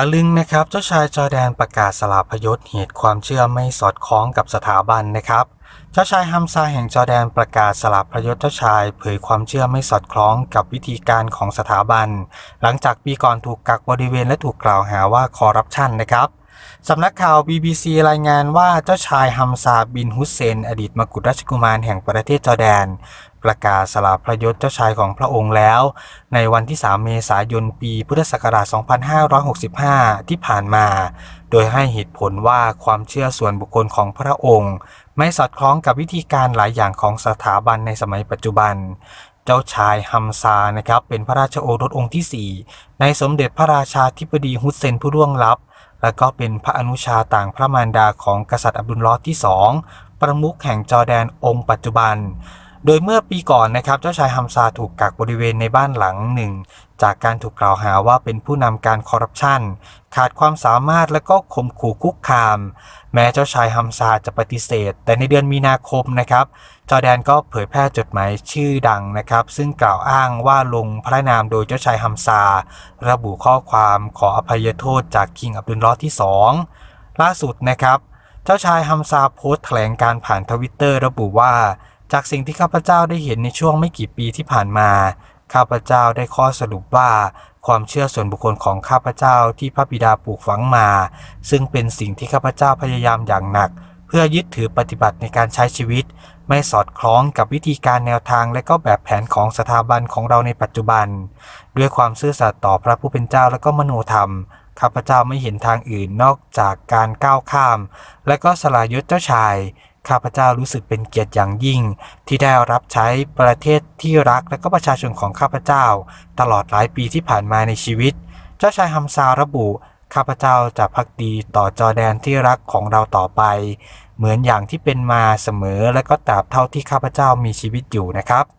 ตะลึงนะครับ เจ้าชายจอแดนประกาศสลาพยศเหตุความเชื่อไม่สอดคล้องกับสถาบันนะครับ เจ้าชายฮัมซาแห่งจอแดนประกาศสลาพยศเจ้าชายเผยความเชื่อไม่สอดคล้องกับวิธีการของสถาบัน หลังจากปีก่อนถูกกักบริเวณและถูกกล่าวหาว่าคอร์รัปชันนะครับ สำนักข่าว BBC รายงานว่าเจ้าชายฮัมซาบินฮุสเซน อดีตมกุฎราชกุมารแห่งประเทศจอร์แดน ประกาศสลาพระยศเจ้าชายของพระองค์แล้ว ในวันที่ 3 เมษายนปีพุทธศักราช 2565 ที่ผ่านมา โดยให้เหตุผลว่าความเชื่อส่วนบุคคลของพระองค์ ไม่สอดคล้องกับวิธีการหลายอย่างของสถาบันในสมัยปัจจุบันเจ้าชายฮัมซา นะครับ เป็นพระราชโอรสองค์ที่ 4 ในสมเด็จพระราชาธิบดีฮุสเซนผู้ล่วงลับ และก็เป็นพระอนุชาต่างพระมารดาของกษัตริย์อับดุลลอฮ์ที่สองประมุขแห่งจอแดนองค์ปัจจุบัน โดยเมื่อปีก่อนนะครับเจ้าชายฮัมซาถูกกักบริเวณในบ้านหลังหนึ่ง จากการถูกกล่าวหาว่าเป็นผู้นำการคอร์รัปชันขาดความสามารถและก็ข่มขู่คุกคาม แม้เจ้าชายฮัมซาจะปฏิเสธ แต่ในเดือนมีนาคมนะครับ จอแดนก็เผยแพร่จดหมายชื่อดังนะครับ ซึ่งกล่าวอ้างว่าลงพระนามโดยเจ้าชายฮัมซา ระบุข้อความขออภัยโทษจากคิงอับดุลลอฮ์ที่ 2 ล่าสุดนะครับ เจ้าชายฮัมซาโพสต์แถลงการผ่านทวิตเตอร์ระบุว่า จากสิ่งที่ข้าพเจ้าได้เห็นในช่วงไม่กี่ปีที่ผ่านมา ข้าพเจ้าได้ข้อสรุปว่าความเชื่อส่วนบุคคลของข้าพเจ้าที่พระบิดาปลูกฝังมา ซึ่งเป็นสิ่งที่ข้าพเจ้าพยายามอย่างหนัก เพื่อยึดถือปฏิบัติในการใช้ชีวิต ไม่สอดคล้องกับวิธีการแนวทางและก็แบบแผนของสถาบันของเราในปัจจุบัน ด้วยความซื่อสัตย์ต่อพระผู้เป็นเจ้าและก็มโนธรรมข้าพเจ้าไม่เห็นทางอื่นนอกจากการก้าวข้าม และก็สลายยศเจ้าชาย ข้าพเจ้ารู้สึกเป็นเกียรติอย่างยิ่ง ที่ได้รับใช้ประเทศที่รักและก็ประชาชนของข้าพเจ้า ตลอดหลายปีที่ผ่านมาในชีวิต เจ้าชายฮัมซาระบุข้าพเจ้าจะพักดีต่อจอแดนที่รักของเราต่อไป เหมือนอย่างที่เป็นมาเสมอและก็ตราบเท่าที่ข้าพเจ้ามีชีวิตอยู่นะครับ